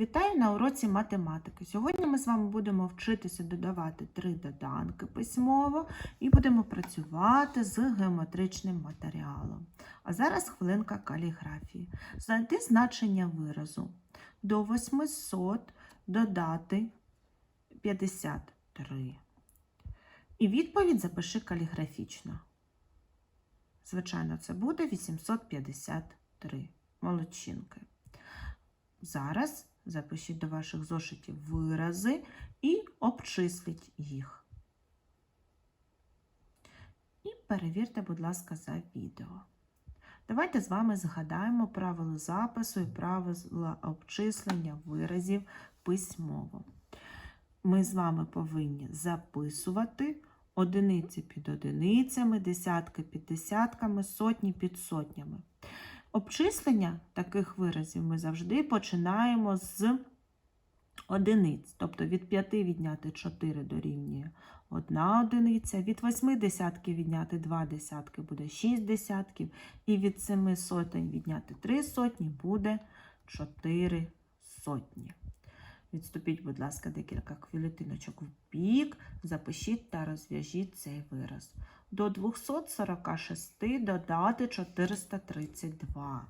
Вітаю на уроці математики. Сьогодні ми з вами будемо вчитися додавати три доданки письмово і будемо працювати з геометричним матеріалом. А зараз хвилинка каліграфії. Знайди значення виразу. До 800 додати 53. І відповідь запиши каліграфічно. Звичайно, це буде 853. Молодчинки. Зараз запишіть до ваших зошитів вирази і обчисліть їх. І перевірте, будь ласка, за відео. Давайте з вами згадаємо правила запису і правила обчислення виразів письмово. Ми з вами повинні записувати одиниці під одиницями, десятки під десятками, сотні під сотнями. Обчислення таких виразів ми завжди починаємо з одиниць. Тобто від 5 відняти 4 дорівнює 1 одиниця, від 8 десятків відняти 2 десятки буде 6 десятків, і від 7 сотень відняти 3 сотні буде 4 сотні. Відступіть, будь ласка, декілька хвилиночок в бік, запишіть та розв'яжіть цей вираз. До 246 додати 432.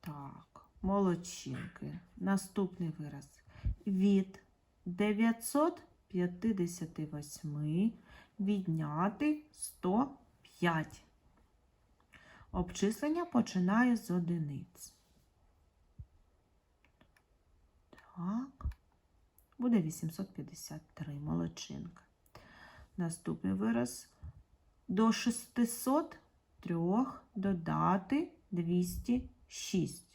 Так, молодчинки. Наступний вираз. Від 958 відняти 105. Обчислення починаю з одиниць. Так, буде 853 молодчинка. Наступний вираз. До 603 додати 206.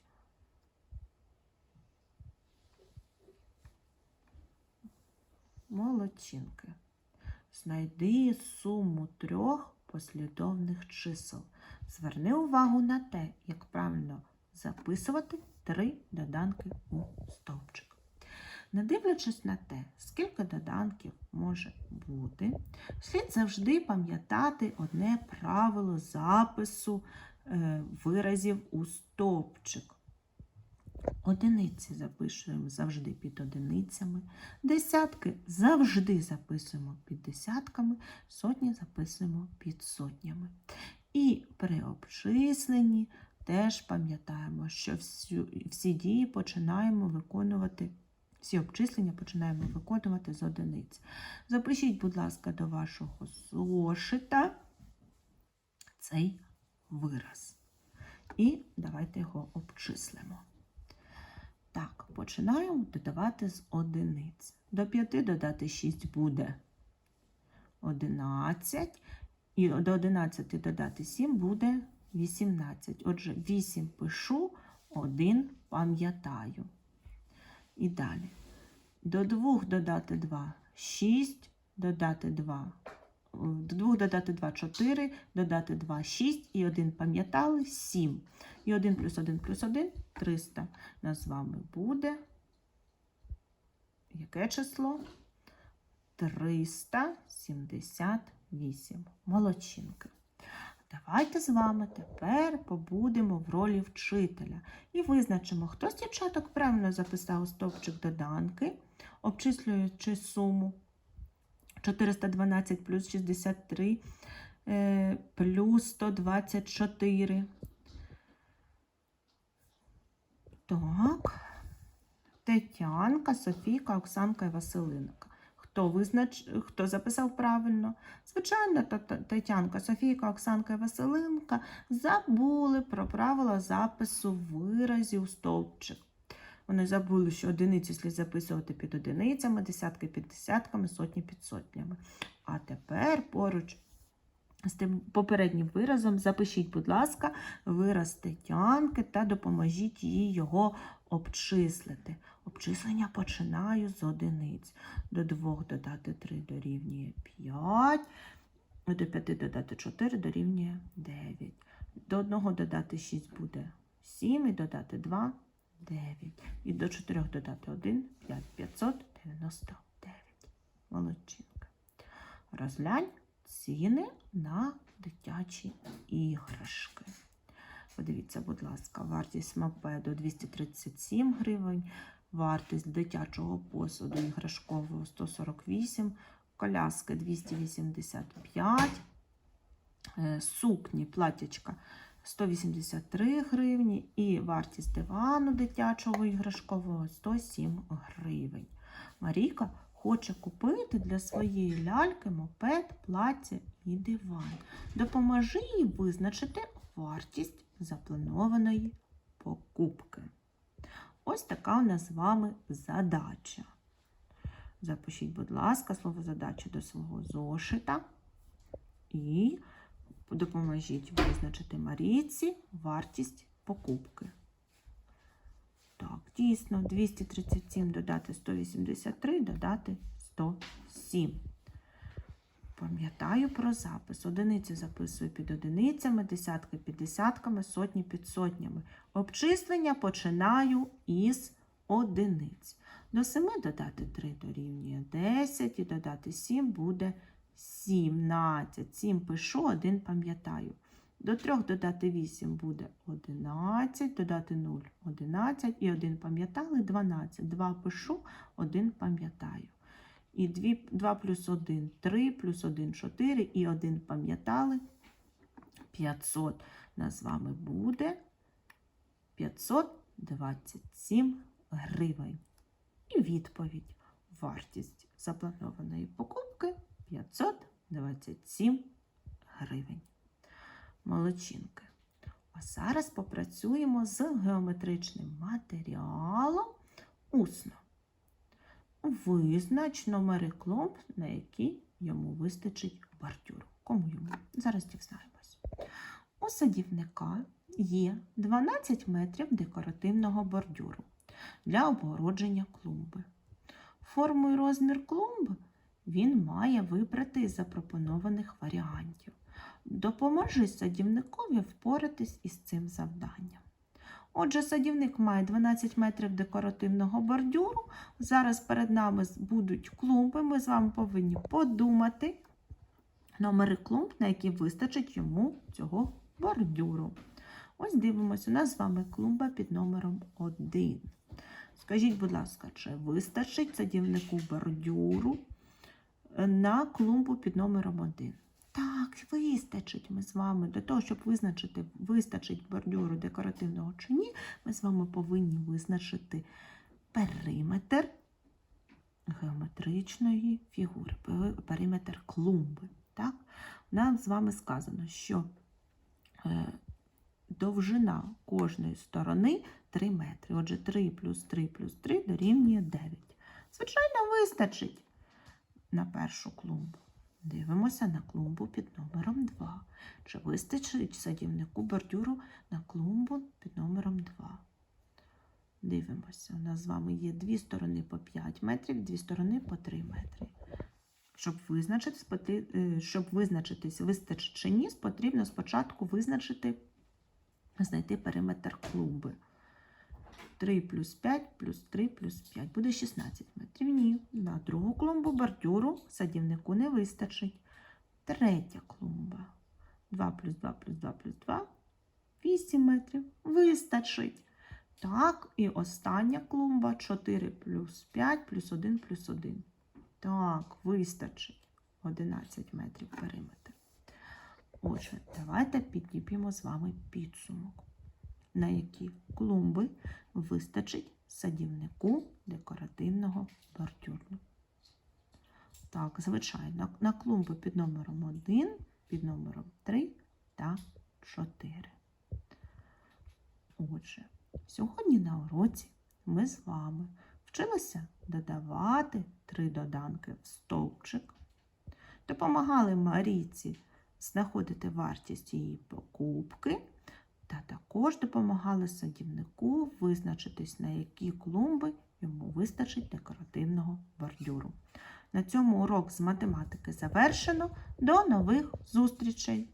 Молодчинки. Знайди суму трьох послідовних чисел. Зверни увагу на те, як правильно записувати три доданки у стовпчик. Не дивлячись на те, скільки доданків може бути, слід завжди пам'ятати одне правило запису е, виразів у стовпчик. Одиниці записуємо завжди під одиницями, десятки завжди записуємо під десятками, сотні записуємо під сотнями. І при обчисленні теж пам'ятаємо, що всі дії починаємо виконувати, всі обчислення починаємо виконувати з одиниць. Запишіть, будь ласка, до вашого зошита цей вираз. І давайте його обчислимо. Так, починаємо додавати з одиниць. До 5 додати 6 буде 11. І до 11 додати 7 буде 18. Отже, 8 пишу, 1 пам'ятаю. І далі. До 2 додати 2 6, додати 2. До 2 додати 2 4, додати 2 6 і 1 пам'ятали 7. І 1 плюс 1 плюс 1 300. Нас з вами буде яке число? 378. Молодчинки. Давайте з вами тепер побудемо в ролі вчителя і визначимо, хто з дівчаток правильно записав стовпчик доданки, обчислюючи суму 412 плюс 63 е, плюс 124. Так, Тетянка, Софійка, Оксанка і Василинка. Хто визнач... Хто записав правильно? Звичайно, Тетянка, Софійка, Оксанка і Василинка забули про правила запису виразів стовпчик. Вони забули, що одиниці слід записувати під одиницями, десятки під десятками, сотні під сотнями. А тепер поруч з тим попереднім виразом запишіть, будь ласка, вираз Тетянки та допоможіть їй його обчислити. Обчислення починаю з одиниць. До 2 додати 3 дорівнює 5, до 5 додати 4 дорівнює 9. До 1 додати 6 буде 7, і додати 2 9. І до 4 додати 1 5, 599. Молодчинка. Розглянь ціни на дитячі іграшки. Подивіться, будь ласка, вартість мопеду 237 гривень, вартість дитячого посуду іграшкового 148, коляски 285, е, сукні, платячка 183 гривні і вартість дивану дитячого іграшкового 107 гривень. Марійка хоче купити для своєї ляльки мопед, плаття і диван. Допоможи їй визначити вартість запланованої покупки. Ось така у нас з вами задача. Запишіть, будь ласка, слово задача до свого зошита і допоможіть визначити Марійці вартість покупки. Так, дійсно, 237 додати 183, додати 107. Пам'ятаю про запис. Одиниці записую під одиницями, десятки під десятками, сотні під сотнями. Обчислення починаю із одиниць. До 7 додати 3 дорівнює 10 і додати 7 буде 17. 7 пишу, 1 пам'ятаю. До 3 додати 8 буде 11, додати 0 11 і 1 пам'ятали 12. 2 пишу, 1 пам'ятаю. І 2, 2 плюс 1 3, плюс 1 4 і 1 пам'ятали 500. Нас з вами буде 527 гривень. І відповідь. Вартість запланованої покупки 527 гривень. Молодчинки. А зараз попрацюємо з геометричним матеріалом усно. Визнач номери клумб, на які йому вистачить бордюру. Кому йому? Зараз дізнаємось. У садівника є 12 метрів декоративного бордюру для обгородження клумби. Форму і розмір клумби він має вибрати із запропонованих варіантів. Допоможи садівникові впоратись із цим завданням. Отже, садівник має 12 метрів декоративного бордюру. Зараз перед нами будуть клумби. Ми з вами повинні подумати номери клумб, на які вистачить йому цього бордюру. Ось дивимося, у нас з вами клумба під номером 1. Скажіть, будь ласка, чи вистачить садівнику бордюру на клумбу під номером 1? Так, вистачить ми з вами. Для того, щоб визначити, вистачить бордюру декоративного чи ні, ми з вами повинні визначити периметр геометричної фігури, периметр клумби. Так? Нам з вами сказано, що е, довжина кожної сторони 3 метри. Отже, 3 плюс 3 плюс 3 дорівнює 9. Звичайно, вистачить на першу клумбу. Дивимося на клумбу під номером 2. Чи вистачить садівнику бордюру на клумбу під номером 2? Дивимося, у нас з вами є дві сторони по 5 метрів, дві сторони по 3 метри. Щоб визначитись, щоб визначитись, вистачить чи ні, потрібно спочатку визначити, знайти периметр клумби. 3 плюс 5 плюс 3 плюс 5 буде 16 метрів. Ні, на другу клумбу бордюру садівнику не вистачить. Третя клумба. 2 плюс 2 плюс 2 плюс 2 8 метрів. Вистачить. Так, і остання клумба 4 плюс 5 плюс 1 плюс 1. Так, вистачить 11 метрів периметр. Отже, давайте підліпимо з вами підсумок на які клумби вистачить садівнику декоративного бордюру. Так, звичайно, на клумби під номером 1, під номером 3 та 4. Отже, сьогодні на уроці ми з вами вчилися додавати три доданки в стовпчик, допомагали Марійці знаходити вартість її покупки та також допомагали садівнику визначитись, на які клумби йому вистачить декоративного бордюру. На цьому урок з математики завершено. До нових зустрічей!